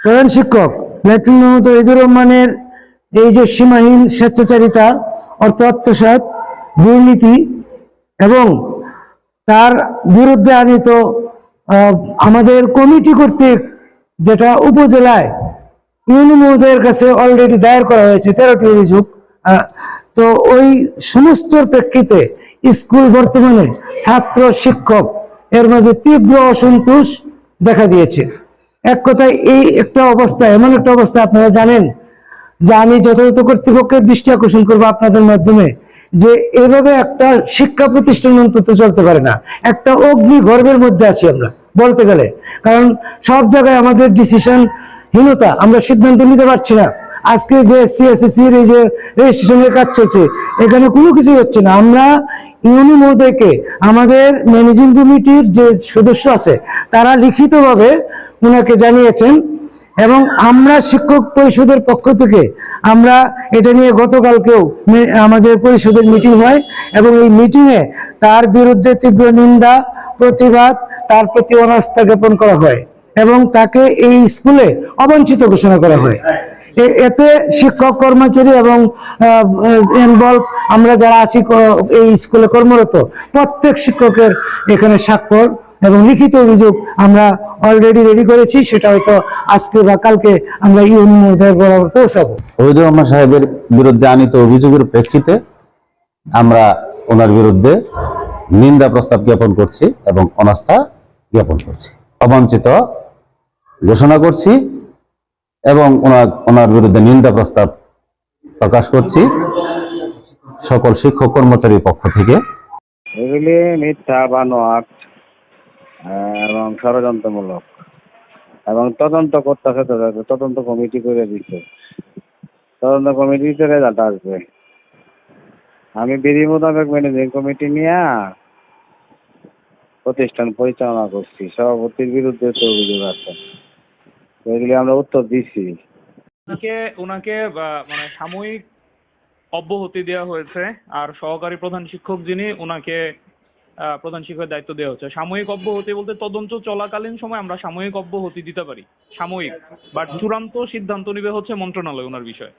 প্রধান শিক্ষক লেফটেন্যান্ট মোহাম্মদ ঈদুর রহমানের এই যে সীমাহীন স্বেচ্ছাচারিতা, অর্থ আত্মসাৎ, দুর্নীতি এবং তার বিরুদ্ধে আনিত আমাদের কমিটি কর্তৃক যেটা উপজেলায় ইউনি মহোদয়ের কাছে অলরেডি দায়ের করা হয়েছে, তেরোটি অভিযোগ তো ওই সমস্ত প্রেক্ষিতে স্কুল বর্তমানে ছাত্র শিক্ষক এর মাঝে তীব্র অসন্তোষ দেখা দিয়েছে। এক কথায় এই একটা অবস্থা, এমন একটা অবস্থা আপনারা জানেন যে আমি যথাযথ কর্তৃপক্ষের দৃষ্টি আকর্ষণ করব আপনাদের মাধ্যমে যে এভাবে একটা শিক্ষা প্রতিষ্ঠান অন্তত চলতে পারে না। একটা অগ্নি গর্বের মধ্যে আছি আমরা, বলতে গেলে। কারণ সব জায়গায় আমাদের ডিসিশন হীনতা, আমরা সিদ্ধান্ত নিতে পারছি না। আজকে যে সিএসসির এই যে রেজিস্ট্রেশনের কাজ চলছে, এখানে কোনো কিছু হচ্ছে না। আমরা ইউনি মহোদয়কে আমাদের ম্যানেজিং কমিটির যে সদস্য আছে, তারা লিখিতভাবে ওনাকে জানিয়েছেন এবং আমরা শিক্ষক পরিষদের পক্ষ থেকে আমরা এটা নিয়ে গতকালকেও আমাদের পরিষদের মিটিং হয় এবং এই মিটিংয়ে তার বিরুদ্ধে তীব্র নিন্দা, প্রতিবাদ, তার প্রতি অনাস্থা জ্ঞাপন করা হয় এবং তাকে এই স্কুলে অবাঞ্ছিত ঘোষণা করা হয়। এতে শিক্ষক, কর্মচারী এবং ইনভলভ আমরা যারা আছি এই স্কুলে কর্মরত, প্রত্যেক শিক্ষকের এখানে স্বাক্ষর এবং লিখিত অভিযোগ আমরা অলরেডি রেডি করেছি। সেটা হয়তো আজকে বা কালকে আমরা ইউনি বরাবর পৌঁছাবো। ওহিদুর রহমান সাহেবের বিরুদ্ধে আনিত অভিযোগের প্রেক্ষিতে আমরা ওনার বিরুদ্ধে নিন্দা প্রস্তাব জ্ঞাপন করছি এবং অনাস্থা জ্ঞাপন করছি। অবাঞ্ছিত ঘোষণা করছি এবং ওনার ওনার বিরুদ্ধে নিন্দা প্রস্তাব প্রকাশ করছি সকল শিক্ষক কর্মচারীর পক্ষ থেকে। এগুলি মিথ্যা বানোয়াট এবং ষড়যন্ত্রমূলক। এবং তদন্ত করতেছে তদন্ত কমিটি করে দিচ্ছে তদন্ত কমিটিতে রেজাল্ট আসবে। আমি বিধি মোতাবেক ম্যানেজিং কমিটি নিয়ে প্রতিষ্ঠান পরিচালনা করছি। সভাপতির বিরুদ্ধে তো অভিযোগ আছে। এগুলি আমরা উত্তর দিছি। ওনাকে ওনাকে মানে সাময়িক অব্যাহতি দেওয়া হয়েছে আর সহকারী প্রধান শিক্ষক যিনি ওনাকে প্রধান শিক্ষকের দায়িত্ব দেওয়া হচ্ছে সাময়িক অব্যাহতি বলতে তদন্ত চলাকালীন সময় আমরা সাময়িক অব্যাহতি দিতে পারি। সাময়িক বাট চূড়ান্ত সিদ্ধান্ত নিবে হচ্ছে মন্ত্রণালয় ওনার বিষয়ে।